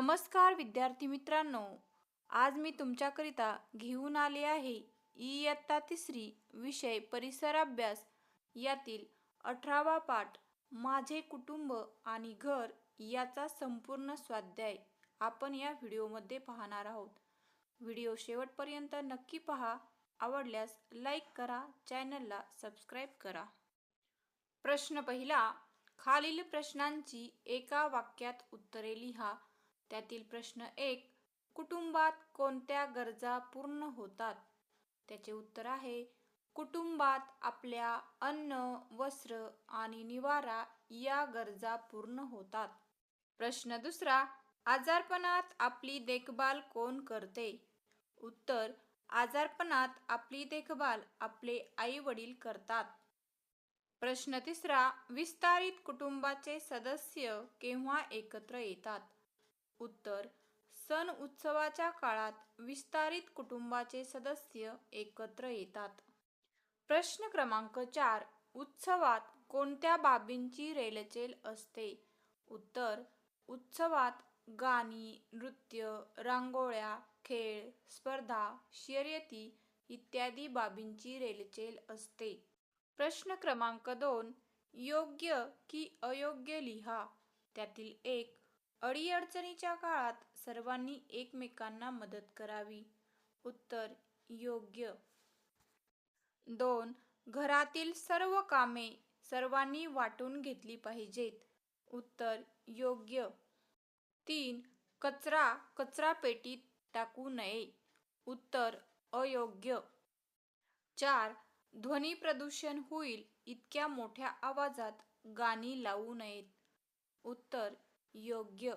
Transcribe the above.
नमस्कार विद्यार्थी मित्रांनो आज मी तुमच्याकरिता घेऊन आले आहे इयत्ता तिसरी विषय परिसर अभ्यास. यातील अठरावा पाठ माझे कुटुंब आणि घर याचा संपूर्ण स्वाध्याय आपण या व्हिडिओमध्ये पाहणार आहोत. व्हिडिओ शेवटपर्यंत नक्की पहा आवडल्यास लाईक करा चॅनलला सबस्क्राईब करा. प्रश्न पहिला खालील प्रश्नांची एका वाक्यात उत्तरे लिहा. त्यातील प्रश्न एक कुटुंबात कोणत्या गरजा पूर्ण होतात? त्याचे उत्तर आहे कुटुंबात आपल्या अन्न वस्त्र आणि निवारा या गरजा पूर्ण होतात. प्रश्न दुसरा आजारपणात आपली देखभाल कोण करते? उत्तर आजारपणात आपली देखभाल आपले आई वडील करतात. प्रश्न तिसरा विस्तारित कुटुंबाचे सदस्य केव्हा एकत्र येतात? उत्तर सण उत्सवाच्या काळात विस्तारित कुटुंबाचे सदस्य एकत्र येतात. प्रश्न क्रमांक चार उत्सवात कोणत्या बाबींची रेलचेल असते? उत्तर उत्सवात गाणी नृत्य रांगोळ्या खेळ स्पर्धा शर्यती इत्यादी बाबींची रेलचेल असते. प्रश्न क्रमांक दोन योग्य की अयोग्य लिहा? त्यातील एक अडीअडचणीच्या काळात सर्वांनी एकमेकांना मदत करावी. उत्तर योग्य. दोन घरातील सर्व कामे सर्वांनी वाटून घेतली पाहिजेत. उत्तर योग्य. तीन कचरा कचरा पेटीत टाकू नये. उत्तर अयोग्य. चार ध्वनी प्रदूषण होईल इतक्या मोठ्या आवाजात गाणी लावू नयेत. उत्तर योग्य